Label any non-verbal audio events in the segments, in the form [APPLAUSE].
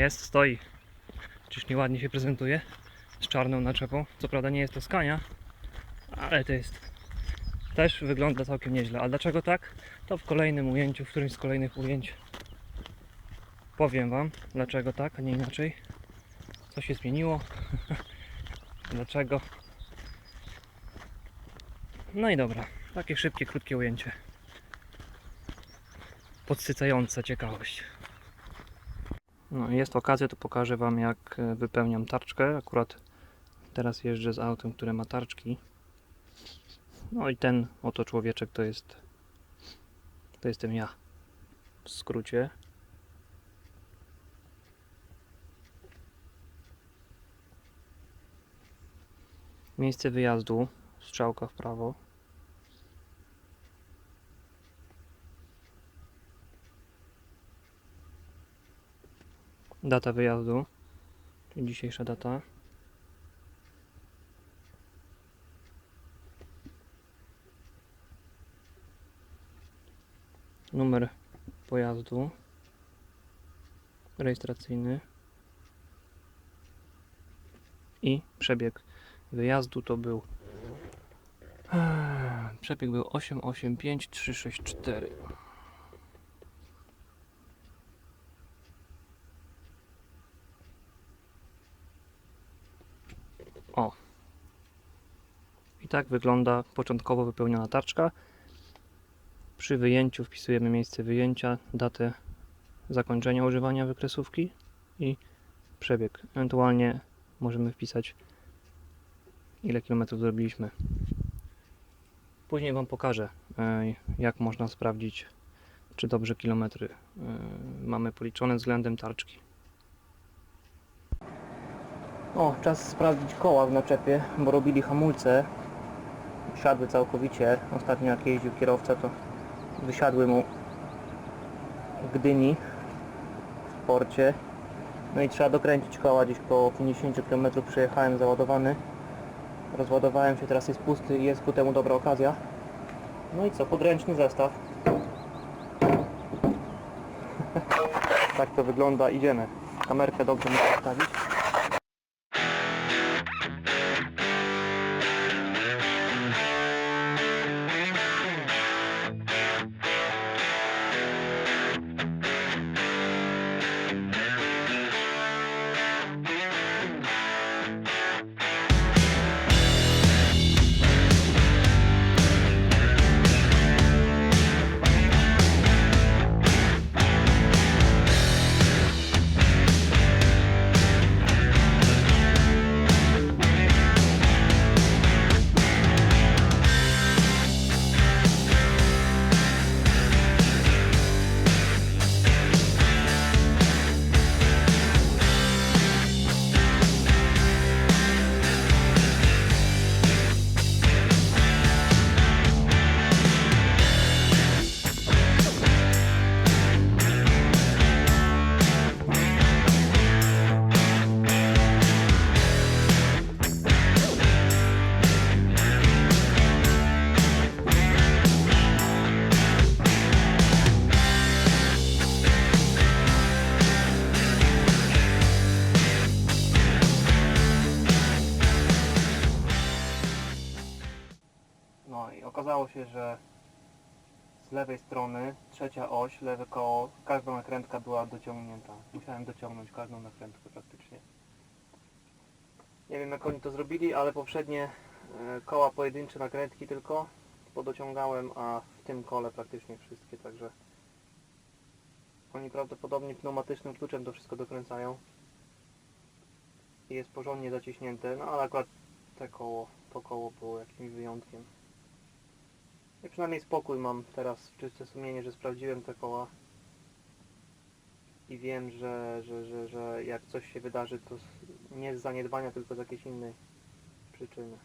jest, stoi. Czyż nieładnie się prezentuje z czarną naczepą. Co prawda nie jest to skania, ale to jest też wygląda całkiem nieźle. A dlaczego tak? To w kolejnym ujęciu, w którymś z kolejnych ujęć powiem Wam, dlaczego tak, a nie inaczej. Co się zmieniło? [LAUGHS] dlaczego? No i dobra, takie szybkie, krótkie ujęcie. Podsycające ciekawość. No, jest okazja, to pokażę Wam jak e, wypełniam tarczkę. Akurat teraz jeżdżę z autem, które ma tarczki. No i ten oto człowieczek to jest to jestem ja. W skrócie. Miejsce wyjazdu, strzałka w prawo. Data wyjazdu, czyli dzisiejsza data. Numer pojazdu. Rejestracyjny. I przebieg wyjazdu to był przebieg był 885364 O i tak wygląda początkowo wypełniona tarczka przy wyjęciu wpisujemy miejsce wyjęcia, datę zakończenia używania wykresówki i przebieg. Ewentualnie możemy wpisać ile kilometrów zrobiliśmy. Później Wam pokażę e, jak można sprawdzić czy dobrze kilometry e, mamy policzone względem tarczki. O, czas sprawdzić koła w naczepie, bo robili hamulce. Siadły całkowicie. Ostatnio jak jeździł kierowca to wysiadły mu w Gdyni w porcie. No i trzeba dokręcić koła gdzieś po 50 km przejechałem załadowany. Rozładowałem się, teraz jest pusty i jest ku temu dobra okazja. No i co, podręczny zestaw. [LAUGHS] Tak to wygląda, idziemy. Kamerkę dobrze muszę ustawić się, że z lewej strony trzecia oś, lewe koło, każda nakrętka była dociągnięta. Musiałem dociągnąć każdą nakrętkę praktycznie. Nie wiem jak oni to zrobili, ale poprzednie e, koła pojedyncze nakrętki tylko podociągałem, a w tym kole praktycznie wszystkie, także oni prawdopodobnie pneumatycznym kluczem to wszystko dokręcają i jest porządnie zaciśnięte, no ale akurat te koło, to koło było jakimś wyjątkiem. I przynajmniej spokój mam teraz, czyste sumienie, że sprawdziłem te koła i wiem, że, że, że, że jak coś się wydarzy, to nie z zaniedbania, tylko z jakiejś innej przyczyny.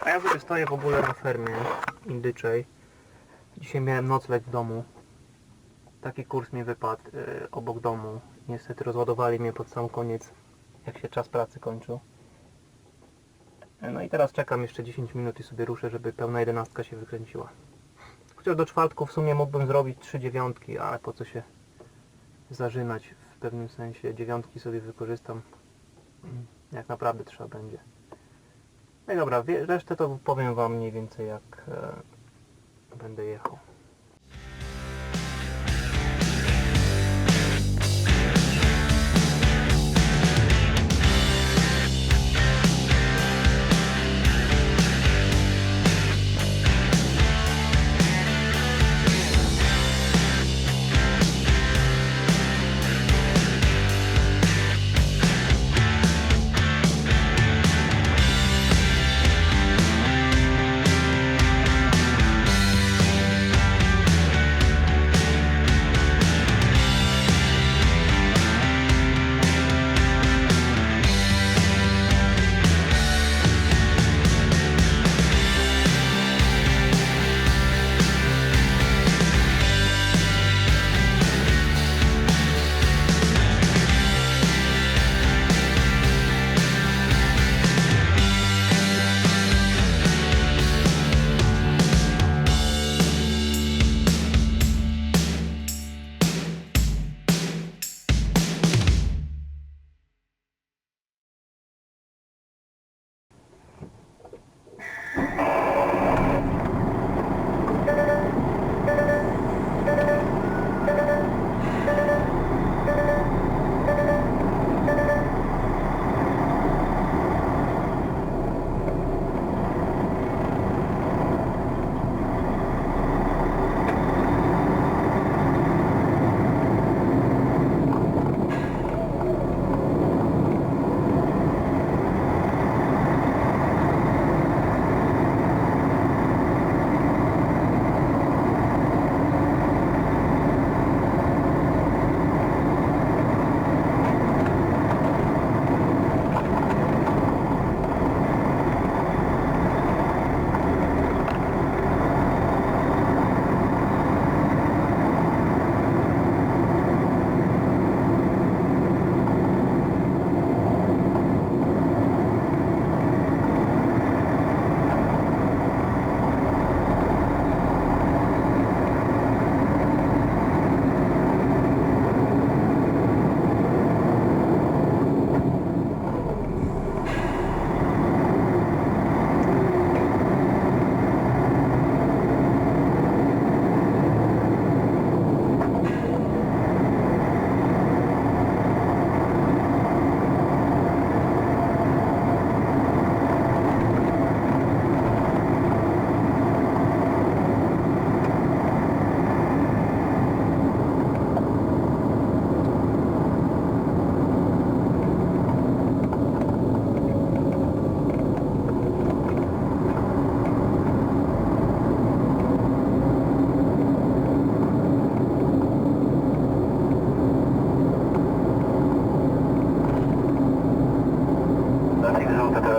A ja sobie stoję w ogóle na fermie indyczej. Dzisiaj miałem nocleg w domu. Taki kurs mi wypadł y, obok domu. Niestety rozładowali mnie pod sam koniec, jak się czas pracy kończył. No i teraz czekam jeszcze 10 minut i sobie ruszę, żeby pełna jedenastka się wykręciła. Chociaż do czwartku w sumie mógłbym zrobić trzy dziewiątki, ale po co się zażynać w pewnym sensie. Dziewiątki sobie wykorzystam jak naprawdę trzeba będzie. No i dobra, resztę to powiem Wam mniej więcej jak e, będę jechał.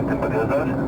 Delta 2.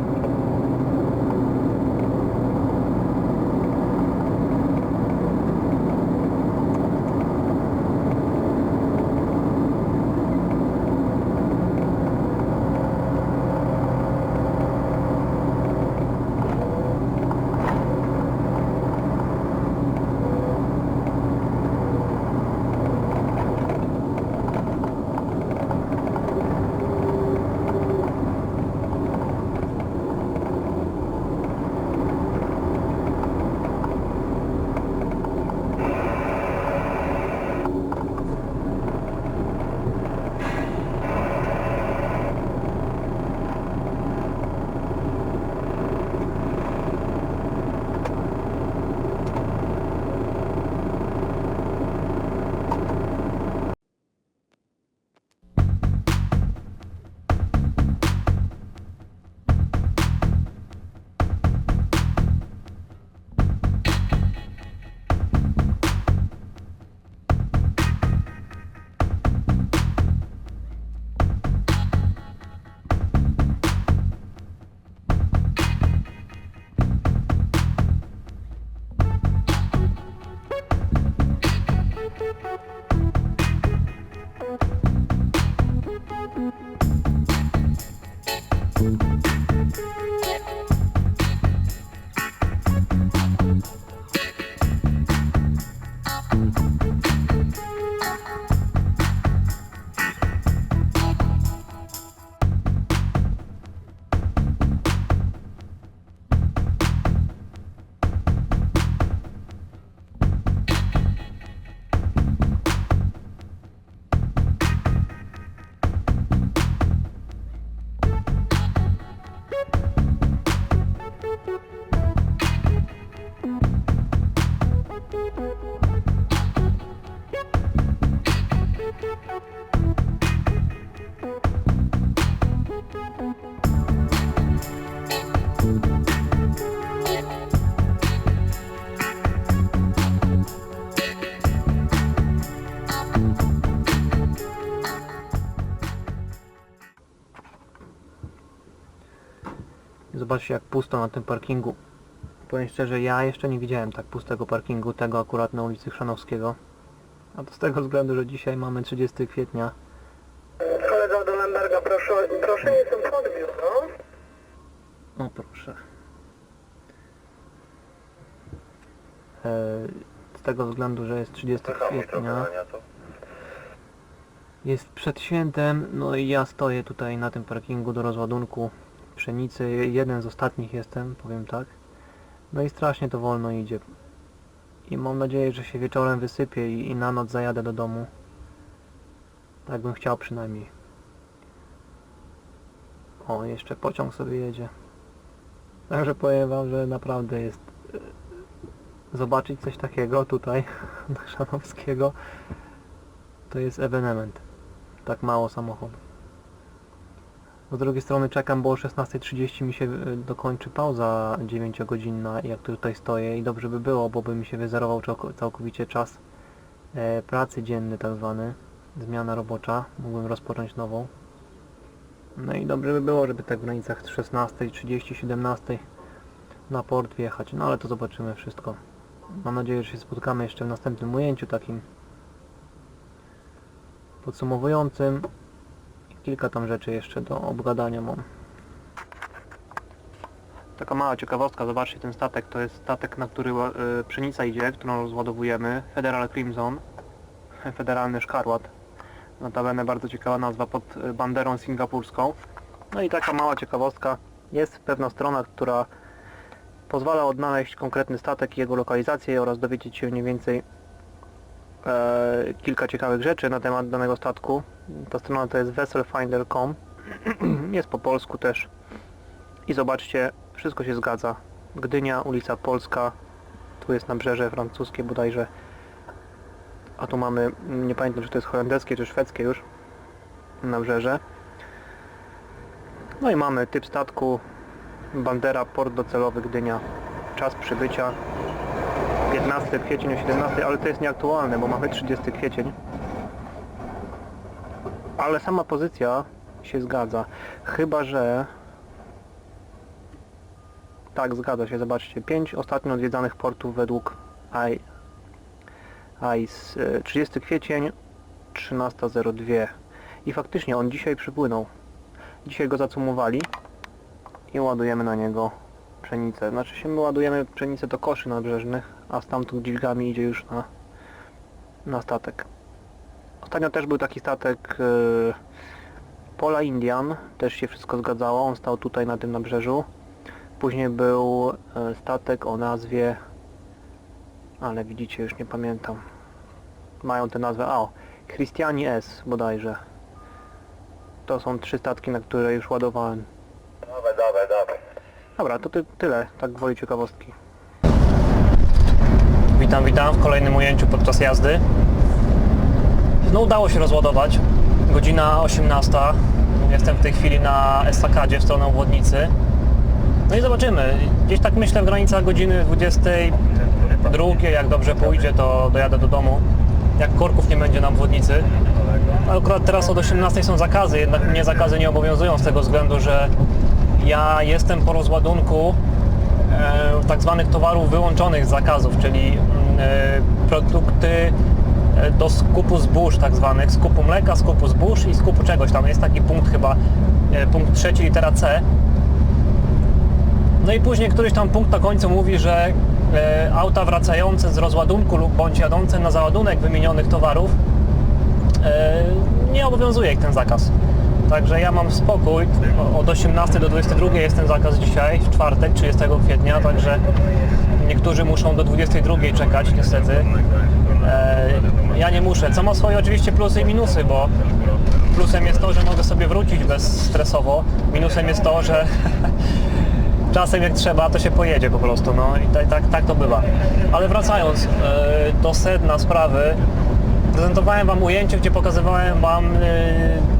Zobaczcie jak pusto na tym parkingu. Powiem szczerze, ja jeszcze nie widziałem tak pustego parkingu, tego akurat na ulicy Chrzanowskiego. A to z tego względu, że dzisiaj mamy 30 kwietnia. Kolega do Lemberga, proszę, proszę jestem pod. No proszę. E, z tego względu, że jest 30 kwietnia. Jest przed świętem, no i ja stoję tutaj na tym parkingu do rozładunku pszenicy. Jeden z ostatnich jestem, powiem tak. No i strasznie to wolno idzie. I mam nadzieję, że się wieczorem wysypię i, i na noc zajadę do domu. Tak bym chciał przynajmniej. O, jeszcze pociąg sobie jedzie. Także powiem wam, że naprawdę jest e, zobaczyć coś takiego tutaj [LAUGHS] na Szanowskiego to jest ewenement. Tak mało samochodów. Z drugiej strony czekam, bo o 16.30 mi się e, dokończy pauza 9-godzinna, jak tutaj stoję i dobrze by było, bo by mi się wyzerował całko- całkowicie czas e, pracy dzienny tak zwany, zmiana robocza, mógłbym rozpocząć nową. No i dobrze by było, żeby tak w granicach 16.30, 17 na port wjechać, no ale to zobaczymy wszystko. Mam nadzieję, że się spotkamy jeszcze w następnym ujęciu takim podsumowującym. Kilka tam rzeczy jeszcze do obgadania mam. Taka mała ciekawostka, zobaczcie ten statek, to jest statek, na który y, pszenica idzie, którą rozładowujemy. Federal Crimson, [LAUGHS] federalny szkarłat. Notabene bardzo ciekawa nazwa pod y, banderą singapurską. No i taka mała ciekawostka, jest pewna strona, która pozwala odnaleźć konkretny statek i jego lokalizację oraz dowiedzieć się mniej więcej e, kilka ciekawych rzeczy na temat danego statku. Ta strona to jest vesselfinder.com [CLEARS THROAT] jest po polsku też. I zobaczcie, wszystko się zgadza. Gdynia, ulica Polska, tu jest nabrzeże francuskie bodajże, a tu mamy, nie pamiętam czy to jest holenderskie czy szwedzkie już, nabrzeże. No i mamy typ statku, bandera, port docelowy Gdynia, czas przybycia 15 kwiecień o 17, ale to jest nieaktualne, bo mamy 30 kwiecień. Ale sama pozycja się zgadza. Chyba, że... Tak, zgadza się, zobaczcie. 5 ostatnio odwiedzanych portów według I... ICE. e, 30 kwiecień 13.02 i faktycznie on dzisiaj przypłynął. Dzisiaj go zacumowali i ładujemy na niego pszenicę. Znaczy się my ładujemy pszenicę do koszy nabrzeżnych, a stamtąd dźwigami idzie już na, na statek. Ostatnio też był taki statek yy, Pola Indian, też się wszystko zgadzało, on stał tutaj na tym nabrzeżu. Później był e, statek o nazwie, ale widzicie, już nie pamiętam. Mają tę nazwę, a o, Christiani S bodajże. To są trzy statki, na które już ładowałem. Dawaj, dawaj, dawaj. Dobra, to ty, tyle, tak gwoli ciekawostki. Witam, witam w kolejnym ujęciu podczas jazdy. No udało się rozładować. Godzina 18. Jestem w tej chwili na estakadzie w stronę obwodnicy. No i zobaczymy. Gdzieś tak myślę w granicach godziny 22, jak dobrze pójdzie, to dojadę do domu. Jak korków nie będzie na obwodnicy. Akurat teraz od 18 są zakazy, jednak mnie zakazy nie obowiązują z tego względu, że ja jestem po rozładunku e, tak zwanych towarów wyłączonych z zakazów, czyli mm, e, produkty e, do skupu zbóż tak zwanych, skupu mleka, skupu zbóż i skupu czegoś tam. Jest taki punkt chyba, e, punkt trzeci litera C. No i później któryś tam punkt na końcu mówi, że e, auta wracające z rozładunku lub bądź jadące na załadunek wymienionych towarów e, nie obowiązuje ich ten zakaz. Także ja mam spokój. Od 18 do 22 jest ten zakaz dzisiaj, w czwartek, 30 kwietnia, także niektórzy muszą do 22 czekać niestety. E, ja nie muszę, co ma swoje oczywiście plusy i minusy, bo plusem jest to, że mogę sobie wrócić bezstresowo. Minusem jest to, że [LAUGHS] czasem jak trzeba, to się pojedzie po prostu, no i tak, tak, tak to bywa. Ale wracając e, do sedna sprawy, prezentowałem Wam ujęcie, gdzie pokazywałem Wam e,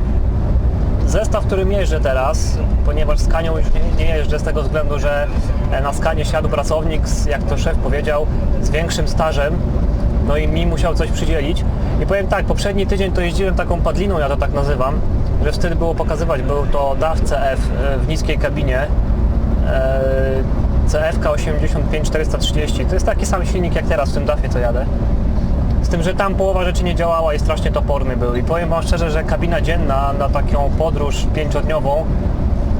zestaw, którym jeżdżę teraz, ponieważ z Kanią już nie, jeżdżę z tego względu, że e, na Skanie siadł pracownik, jak to szef powiedział, z większym stażem, no i mi musiał coś przydzielić. I powiem tak, poprzedni tydzień to jeździłem taką padliną, ja to tak nazywam, że wtedy było pokazywać, był to DAF CF e, w niskiej kabinie, e, CF-85 430. To jest taki sam silnik jak teraz w tym DAFie co jadę. Z tym, że tam połowa rzeczy nie działała i strasznie toporny był. I powiem Wam szczerze, że kabina dzienna na taką podróż pięciodniową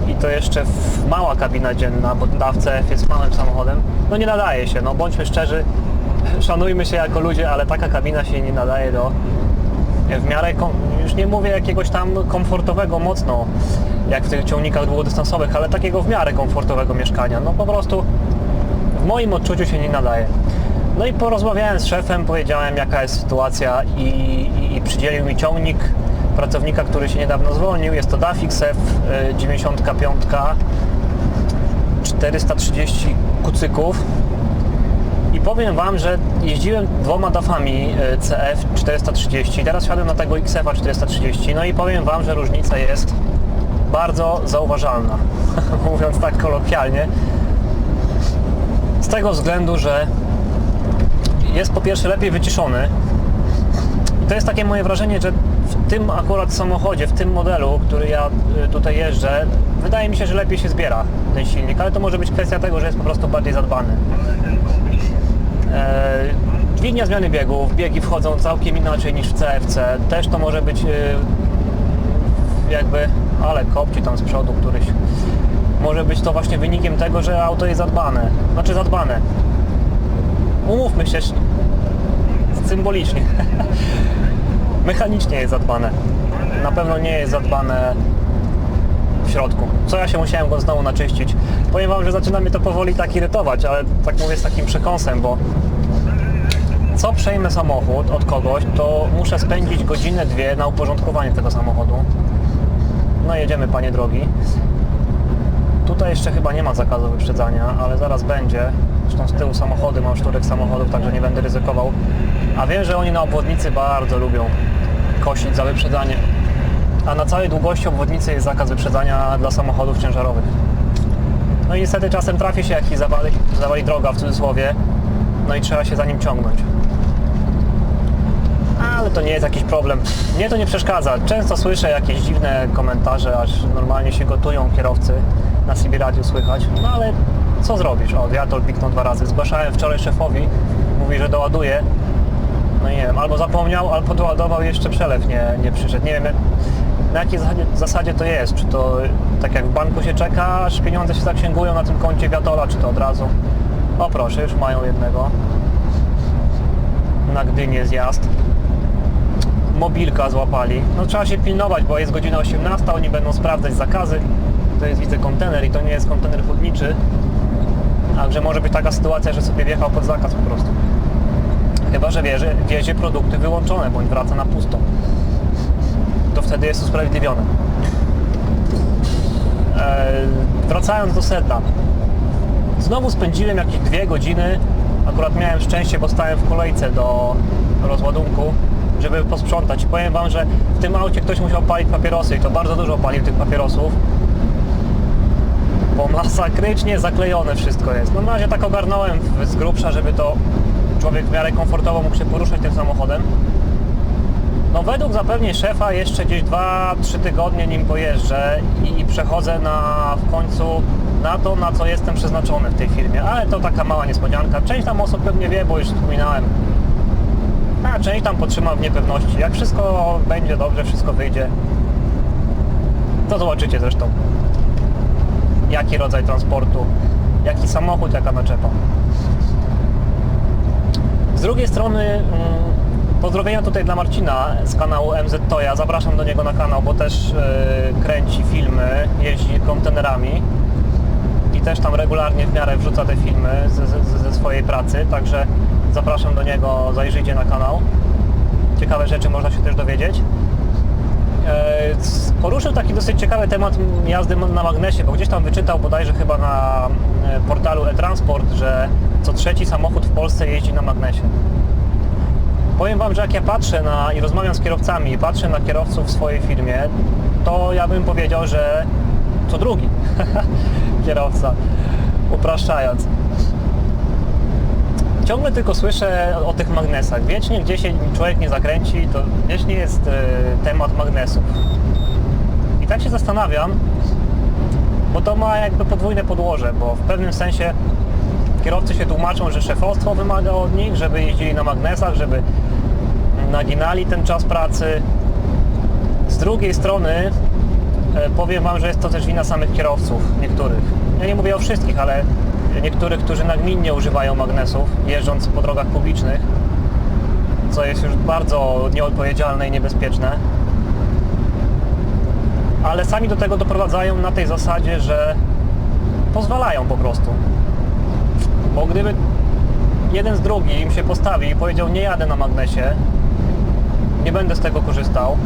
i to jeszcze mała kabina dzienna, bo DAF CF jest małym samochodem, no nie nadaje się, no bądźmy szczerzy, [LAUGHS] szanujmy się jako ludzie, ale taka kabina się nie nadaje do w miarę, już nie mówię jakiegoś tam komfortowego mocno, jak w tych ciągnikach długodystansowych, ale takiego w miarę komfortowego mieszkania. No po prostu w moim odczuciu się nie nadaje. No i porozmawiałem z szefem, powiedziałem jaka jest sytuacja i, i, i przydzielił mi ciągnik pracownika, który się niedawno zwolnił. Jest to Dafix F y, 95 430 kucyków. I powiem Wam, że jeździłem dwoma DAFami e, CF 430, teraz wsiadłem na tego XF 430, no i powiem Wam, że różnica jest bardzo zauważalna, [LAUGHS] mówiąc tak kolokwialnie. Z tego względu, że jest po pierwsze lepiej wyciszony. To jest takie moje wrażenie, że w tym akurat samochodzie, w tym modelu, który ja y, tutaj jeżdżę, wydaje mi się, że lepiej się zbiera ten silnik, ale to może być kwestia tego, że jest po prostu bardziej zadbany. E, Dźwignia zmiany biegów, biegi wchodzą całkiem inaczej niż w CFC. Też to może być e, jakby, ale kopci tam z przodu któryś. Może być to właśnie wynikiem tego, że auto jest zadbane. Znaczy zadbane. Umówmy się symbolicznie. [LAUGHS] Mechanicznie jest zadbane. Na pewno nie jest zadbane w środku. Co ja się musiałem go znowu naczyścić. Powiem Wam, że zaczyna mnie to powoli tak irytować, ale tak mówię z takim przekąsem, bo co przejmę samochód od kogoś, to muszę spędzić godzinę, dwie na uporządkowanie tego samochodu. No jedziemy, panie drogi. Tutaj jeszcze chyba nie ma zakazu wyprzedzania, ale zaraz będzie. Zresztą z tyłu samochody, mam szturek samochodów, także nie będę ryzykował. A wiem, że oni na obwodnicy bardzo lubią kosić za wyprzedzanie. A na całej długości obwodnicy jest zakaz wyprzedzania dla samochodów ciężarowych. No i niestety czasem trafi się jakiś zawali, zawali droga w cudzysłowie, no i trzeba się za nim ciągnąć. Ale to nie jest jakiś problem. Mnie to nie przeszkadza. Często słyszę jakieś dziwne komentarze, aż normalnie się gotują kierowcy. Na CB radiu słychać. No ale co zrobisz? O, wiatol piknął dwa razy. Zgłaszałem wczoraj szefowi. Mówi, że doładuje. No nie wiem, albo zapomniał, albo doładował jeszcze przelew nie, nie przyszedł. Nie wiem na jakiej zasadzie, zasadzie to jest. Czy to tak jak w banku się czeka, aż pieniądze się zaksięgują na tym koncie wiatola, czy to od razu. O proszę, już mają jednego. Na Gdynię zjazd. Mobilka złapali. No trzeba się pilnować, bo jest godzina 18, oni będą sprawdzać zakazy. To jest widzę kontener i to nie jest kontener chłodniczy. Także może być taka sytuacja, że sobie wjechał pod zakaz po prostu. Chyba, że wiezie, wiezie produkty wyłączone, bądź wraca na pusto. To wtedy jest usprawiedliwione. Eee, wracając do sedna. Znowu spędziłem jakieś dwie godziny. Akurat miałem szczęście, bo stałem w kolejce do rozładunku, żeby posprzątać. I powiem Wam, że w tym aucie ktoś musiał palić papierosy i to bardzo dużo palił tych papierosów. Bo masakrycznie zaklejone wszystko jest. No na razie tak ogarnąłem z grubsza, żeby to człowiek w miarę komfortowo mógł się poruszać tym samochodem. No według zapewnień szefa jeszcze gdzieś 2-3 tygodnie nim pojeżdżę i przechodzę na w końcu na to, na co jestem przeznaczony w tej firmie. Ale to taka mała niespodzianka. Część tam osób pewnie wie, bo już wspominałem. A część tam potrzyma w niepewności. Jak wszystko będzie dobrze, wszystko wyjdzie, to zobaczycie zresztą. Jaki rodzaj transportu, jaki samochód, jaka naczepa. Z drugiej strony mm, pozdrowienia tutaj dla Marcina z kanału MZ Toya. Zapraszam do niego na kanał, bo też e, kręci filmy, jeździ kontenerami i też tam regularnie w miarę wrzuca te filmy ze, ze, ze swojej pracy, także zapraszam do niego, zajrzyjcie na kanał. Ciekawe rzeczy można się też dowiedzieć. E, Poruszył taki dosyć ciekawy temat jazdy na magnesie, bo gdzieś tam wyczytał bodajże chyba na e, portalu e-transport, że co trzeci samochód w Polsce jeździ na magnesie. Powiem Wam, że jak ja patrzę na i rozmawiam z kierowcami, i patrzę na kierowców w swojej firmie, to ja bym powiedział, że co drugi [LAUGHS] kierowca, upraszczając. Ciągle tylko słyszę o tych magnesach. Wiecznie gdzie się człowiek nie zakręci, to wiecznie jest e, temat magnesów. I tak się zastanawiam, bo to ma jakby podwójne podłoże, bo w pewnym sensie kierowcy się tłumaczą, że szefostwo wymaga od nich, żeby jeździli na magnesach, żeby naginali ten czas pracy. Z drugiej strony e, powiem Wam, że jest to też wina samych kierowców, niektórych. Ja nie mówię o wszystkich, ale niektórych, którzy nagminnie używają magnesów, jeżdżąc po drogach publicznych, co jest już bardzo nieodpowiedzialne i niebezpieczne. Ale sami do tego doprowadzają na tej zasadzie, że pozwalają po prostu. Bo gdyby jeden z drugim się postawił i powiedział nie jadę na magnesie, nie będę z tego korzystał,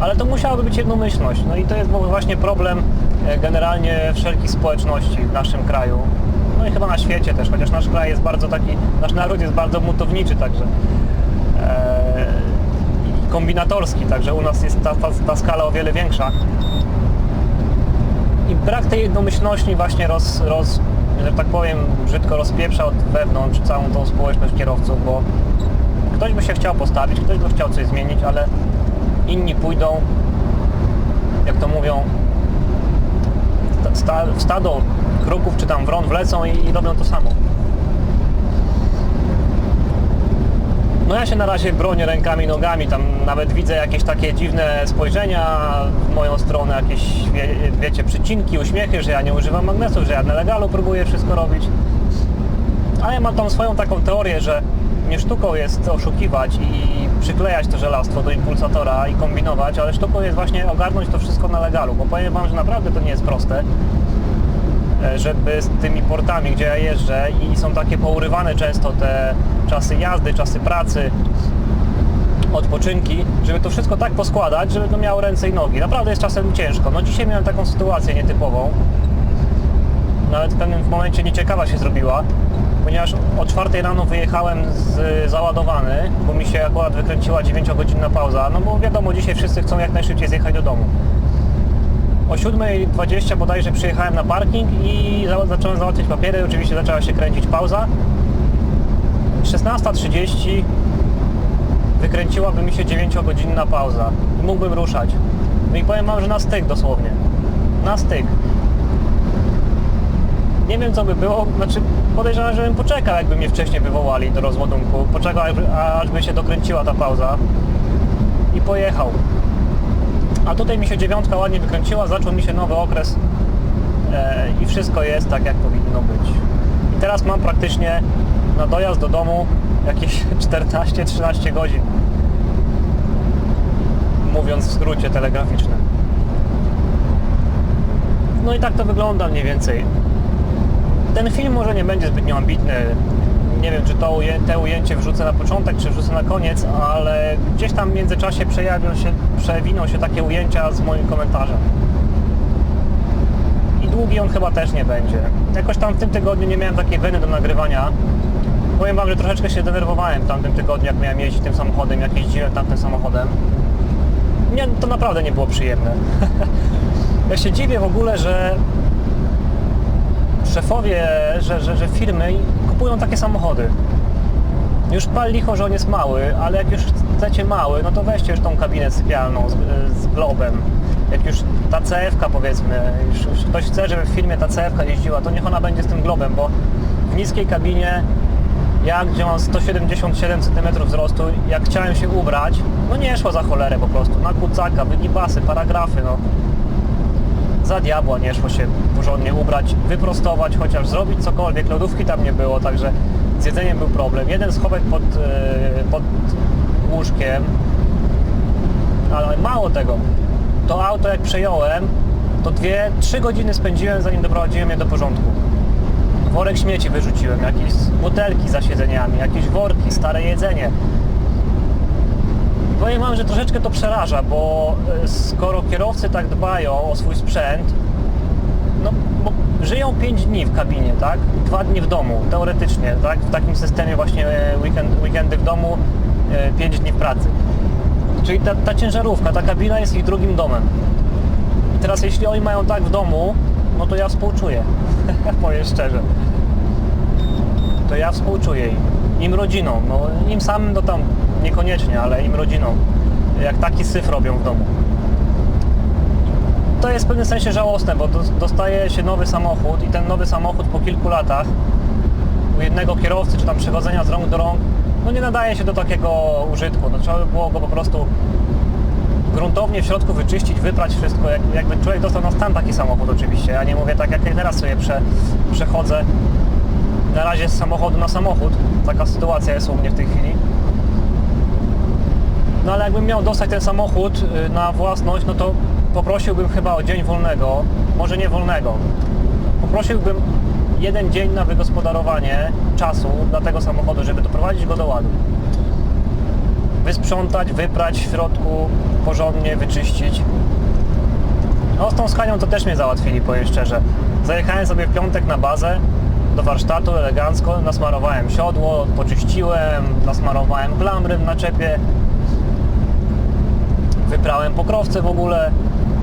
ale to musiałaby być jednomyślność. No i to jest właśnie problem e, generalnie wszelkich społeczności w naszym kraju. No i chyba na świecie też, chociaż nasz kraj jest bardzo taki, nasz naród jest bardzo mutowniczy także. E, i kombinatorski, także u nas jest ta, ta, ta skala o wiele większa. I brak tej jednomyślności właśnie roz, roz, że tak powiem, brzydko rozpieprza od wewnątrz całą tą społeczność kierowców, bo ktoś by się chciał postawić, ktoś by chciał coś zmienić, ale inni pójdą, jak to mówią, w stado kruków czy tam wron wlecą i, i robią to samo. No ja się na razie bronię rękami, nogami, tam nawet widzę jakieś takie dziwne spojrzenia w moją stronę, jakieś, wie, wiecie, przycinki, uśmiechy, że ja nie używam magnesów, że ja na legalu próbuję wszystko robić. A ja mam tą swoją taką teorię, że nie sztuką jest oszukiwać i przyklejać to żelastwo do impulsatora i kombinować, ale sztuką jest właśnie ogarnąć to wszystko na legalu, bo powiem Wam, że naprawdę to nie jest proste, żeby z tymi portami, gdzie ja jeżdżę i są takie pourywane często te czasy jazdy, czasy pracy, odpoczynki, żeby to wszystko tak poskładać, żeby to miało ręce i nogi. Naprawdę jest czasem ciężko. No dzisiaj miałem taką sytuację nietypową. Nawet w pewnym momencie nieciekawa się zrobiła, ponieważ o 4 rano wyjechałem z, załadowany, bo mi się akurat wykręciła 9-godzinna pauza, no bo wiadomo, dzisiaj wszyscy chcą jak najszybciej zjechać do domu. O 7.20 bodajże przyjechałem na parking i za, zacząłem załatwiać papiery, oczywiście zaczęła się kręcić pauza. 16.30 wykręciłaby mi się 9-godzinna pauza i mógłbym ruszać. No i powiem Wam, że na styk dosłownie. Na styk. Nie wiem co by było, znaczy podejrzewam, żebym poczekał, jakby mnie wcześniej wywołali do rozładunku. Poczekał, aż by się dokręciła ta pauza i pojechał. A tutaj mi się dziewiątka ładnie wykręciła, zaczął mi się nowy okres e, i wszystko jest tak, jak powinno być. I teraz mam praktycznie na dojazd do domu jakieś [LAUGHS] 14-13 godzin. Mówiąc w skrócie telegraficznym. No i tak to wygląda mniej więcej. Ten film może nie będzie zbytnio ambitny. Nie wiem, czy to te ujęcie wrzucę na początek, czy wrzucę na koniec, ale gdzieś tam w międzyczasie przejawią się, przewiną się takie ujęcia z moim komentarzem. I długi on chyba też nie będzie. Jakoś tam w tym tygodniu nie miałem takiej weny do nagrywania. Powiem Wam, że troszeczkę się denerwowałem w tamtym tygodniu, jak miałem jeździć tym samochodem, jak jeździłem tamtym samochodem. Nie, to naprawdę nie było przyjemne. [LAUGHS] ja się dziwię w ogóle, że szefowie, że, że, że firmy kupują takie samochody. Już pal licho, że on jest mały, ale jak już chcecie mały, no to weźcie już tą kabinę sypialną z, z globem. Jak już ta CF-ka powiedzmy, już, już ktoś chce, żeby w firmie ta CF-ka jeździła, to niech ona będzie z tym globem, bo w niskiej kabinie ja, gdzie mam 177 cm wzrostu, jak chciałem się ubrać, no nie szło za cholerę po prostu, na kucaka, wygibasy, paragrafy, no za diabła nie szło się porządnie ubrać, wyprostować, chociaż zrobić cokolwiek. Lodówki tam nie było, także z jedzeniem był problem. Jeden schowek pod, e, pod łóżkiem, ale mało tego. To auto jak przejąłem, to dwie, trzy godziny spędziłem zanim doprowadziłem je do porządku. Worek śmieci wyrzuciłem, jakieś butelki za siedzeniami, jakieś worki, stare jedzenie. Powiem Wam, że troszeczkę to przeraża, bo e, skoro kierowcy tak dbają o swój sprzęt, no bo żyją 5 dni w kabinie, tak? Dwa dni w domu, teoretycznie, tak? W takim systemie właśnie e, weekend, weekendy w domu, 5 dni w pracy. Czyli ta, ta ciężarówka, ta kabina jest ich drugim domem. I teraz jeśli oni mają tak w domu, no to ja współczuję, [LAUGHS] powiem szczerze. To ja współczuję im, im rodzinom, no im samym to tam niekoniecznie, ale im rodzinom. Jak taki syf robią w domu. to jest w pewnym sensie żałosne, bo dos- dostaje się nowy samochód i ten nowy samochód po kilku latach u jednego kierowcy, czy tam przechodzenia z rąk do rąk, no nie nadaje się do takiego użytku. No, trzeba by było go po prostu gruntownie w środku wyczyścić, wyprać wszystko, jak, jakby człowiek dostał na stan taki samochód oczywiście. Ja nie mówię tak jak teraz sobie prze, przechodzę na razie z samochodu na samochód. Taka sytuacja jest u mnie w tej chwili. No ale jakbym miał dostać ten samochód y, na własność, no to poprosiłbym chyba o dzień wolnego, może nie wolnego. Poprosiłbym jeden dzień na wygospodarowanie czasu dla tego samochodu, żeby doprowadzić go do ładu. Wysprzątać, wyprać w środku, porządnie wyczyścić. No z tą Scanią to też mnie załatwili, powiem szczerze. Zajechałem sobie w piątek na bazę do warsztatu elegancko, nasmarowałem siodło, poczyściłem, nasmarowałem klamry w naczepie, wyprałem pokrowce w ogóle,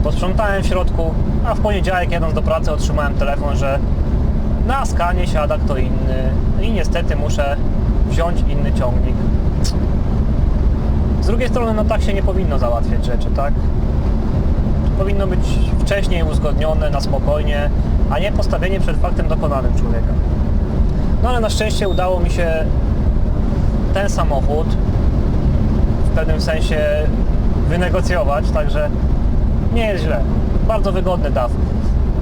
posprzątałem w środku, a w poniedziałek jadąc do pracy otrzymałem telefon, że na skanie siada kto inny i niestety muszę wziąć inny ciągnik. Z drugiej strony, no tak się nie powinno załatwiać rzeczy, tak? Powinno być wcześniej uzgodnione, na spokojnie, a nie postawienie przed faktem dokonanym człowieka. No ale na szczęście udało mi się ten samochód w pewnym sensie wynegocjować, także nie jest źle. Bardzo wygodny DAF.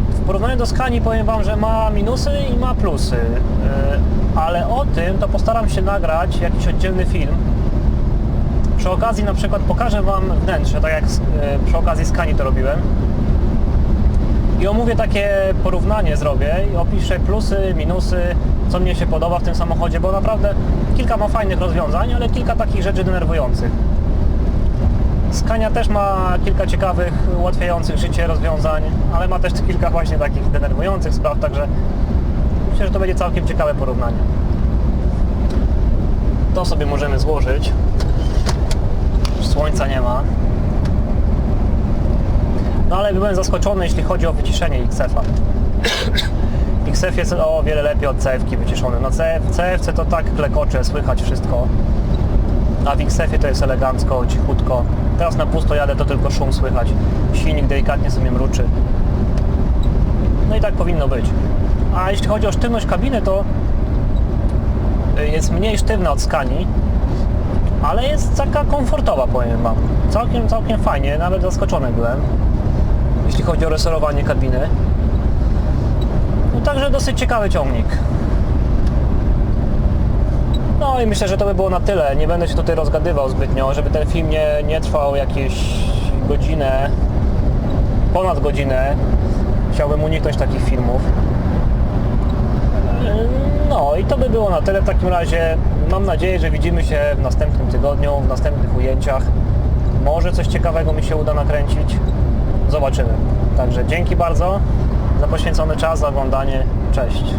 W porównaniu do Scanii powiem Wam, że ma minusy i ma plusy, Yy, ale o tym to postaram się nagrać jakiś oddzielny film. Przy okazji na przykład pokażę Wam wnętrze, tak jak yy, przy okazji Scanii to robiłem. I omówię takie porównanie zrobię i opiszę plusy, minusy, co mnie się podoba w tym samochodzie, bo naprawdę kilka ma fajnych rozwiązań, ale kilka takich rzeczy denerwujących. Skania też ma kilka ciekawych, ułatwiających życie rozwiązań, ale ma też kilka właśnie takich denerwujących spraw, także myślę, że to będzie całkiem ciekawe porównanie. To sobie możemy złożyć. Słońca nie ma. No ale byłem zaskoczony, jeśli chodzi o wyciszenie XF-a. XF jest o wiele lepiej od CF-ki wyciszony. CF, CF to tak klekocze, słychać wszystko. A w XF-ie to jest elegancko, cichutko. Teraz na pusto jadę, to tylko szum słychać. Silnik delikatnie sobie mruczy. No i tak powinno być. A jeśli chodzi o sztywność kabiny, to y, jest mniej sztywna od Scanii, ale jest taka komfortowa, powiem Wam. Całkiem, całkiem fajnie, nawet zaskoczony byłem, jeśli chodzi o resorowanie kabiny. No także dosyć ciekawy ciągnik. No i myślę, że to by było na tyle. Nie będę się tutaj rozgadywał zbytnio, żeby ten film nie, nie trwał jakieś godzinę, ponad godzinę. Chciałbym uniknąć takich filmów. No i to by było na tyle w takim razie. Mam nadzieję, że widzimy się w następnym tygodniu, w następnych ujęciach. Może coś ciekawego mi się uda nakręcić. Zobaczymy. Także dzięki bardzo za poświęcony czas, za oglądanie. Cześć.